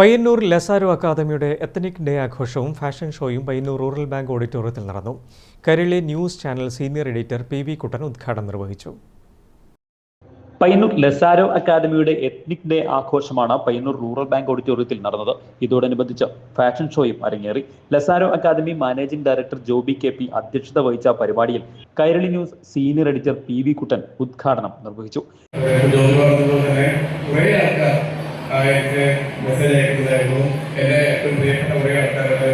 പയ്യന്നൂർ ലസാരു അക്കാദമിയുടെ ethnic day ആഘോഷവും fashion ഷോയും പയ്യന്നൂർ റൂറൽ ബാങ്ക് ഓഡിറ്റോറിയത്തിൽ നടന്നു. Kairali news channel senior editor P V Kuttan ഉദ്ഘാടനം നിർവഹിച്ചു. പയ്യന്നൂർ ലസാരോ അക്കാദമിയുടെ എത്നിക് ഡേ ആഘോഷമാണ് പയ്യന്നൂർ റൂറൽ ബാങ്ക് ഓഡിറ്റോറിയത്തിൽ നടന്നത്. ഇതോടനുബന്ധിച്ച് ഫാഷൻ ഷോയും അരങ്ങേറി. Lazaro academy managing director Joby K P അധ്യക്ഷത വഹിച്ച പരിപാടിയിൽ Kairali news senior editor P V Kuttan ഉദ്ഘാടനം നിർവഹിച്ചു. മെസ്സേജ് അയക്കുന്നതായിരുന്നു എന്നെ ഏറ്റവും പ്രിയപ്പെട്ട കുറേ ആൾക്കാരുടെ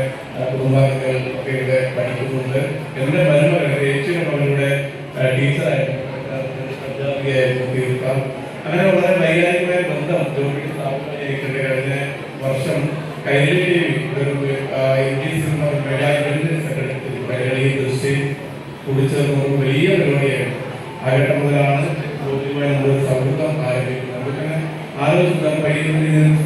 കുടുംബാംഗങ്ങൾ ഒക്കെ ഇവിടെ പഠിക്കുന്നുണ്ട്. എന്റെ മരുമകൾ ഏറ്റവും അവരുടെ ടീച്ചറായിരുന്നു. തീർക്കാം അങ്ങനെ വളരെ വൈകാരികമായ ബന്ധം ജോലിക്ക് സ്ഥാപിച്ചിട്ടുണ്ട് കഴിഞ്ഞ വർഷം കൈരളി ഒരു ഇംഗ്ലീഷ് മെഡാലിന്റെ സെക്രട്ടറി കൈരളി ദൃശ്യ വലിയ പരിപാടിയായിരുന്നു. ആ മുതലാണ് നമ്മൾ സൗഹൃദം ആരംഭിക്കുന്നത്? കഴിയുന്ന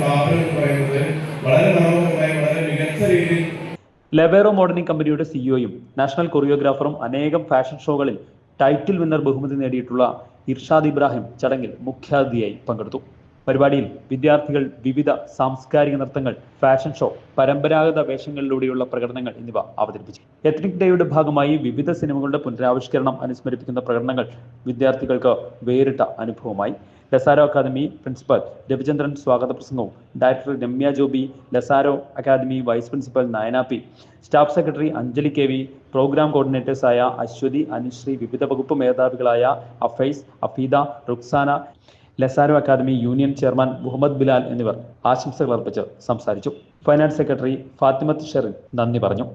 ലെവേറോ മോഡലിംഗ് കമ്പനിയുടെ സിഇഒയും നാഷണൽ കൊറിയോഗ്രാഫറും അനേകം ഫാഷൻ ഷോകളിൽ ടൈറ്റിൽ വിന്നർ ബഹുമതി നേടിയിട്ടുള്ള ഇർഷാദ് ഇബ്രാഹിം ചടങ്ങിൽ മുഖ്യാതിഥിയായി പങ്കെടുത്തു. പരിപാടിയിൽ വിദ്യാർത്ഥികൾ വിവിധ സാംസ്കാരിക നൃത്തങ്ങൾ ഫാഷൻ ഷോ പരമ്പരാഗത വേഷങ്ങളിലൂടെയുള്ള പ്രകടനങ്ങൾ എന്നിവ അവതരിപ്പിച്ചു. എത്നിക് ഡേയുടെ ഭാഗമായി വിവിധ സിനിമകളുടെ പുനരാവിഷ്കരണം അനുസ്മരിപ്പിക്കുന്ന പ്രകടനങ്ങൾ വിദ്യാർത്ഥികൾക്ക് വേറിട്ട അനുഭവമായി. ലസാരോ അക്കാദമി പ്രിൻസിപ്പൽ രവിചന്ദ്രൻ സ്വാഗത പ്രസംഗവും. Director Ramya Joby Lazaro academy vice principal Nayana P. Staff secretary Anjali K V. Programme കോർഡിനേറ്റേഴ്സായ Aswathy Anusree വിവിധ വകുപ്പ് മേധാവികളായ Afees Afeeda Ruksana Lazaro academy union chairman Muhammad Bilal എന്നിവർ ആശംസകൾ അർപ്പിച്ച് സംസാരിച്ചു. ഫൈനാൻസ് സെക്രട്ടറി ഫാത്തിമത്ത് ഷെറിൻ നന്ദി പറഞ്ഞു.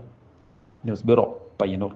News bureau Payyanur.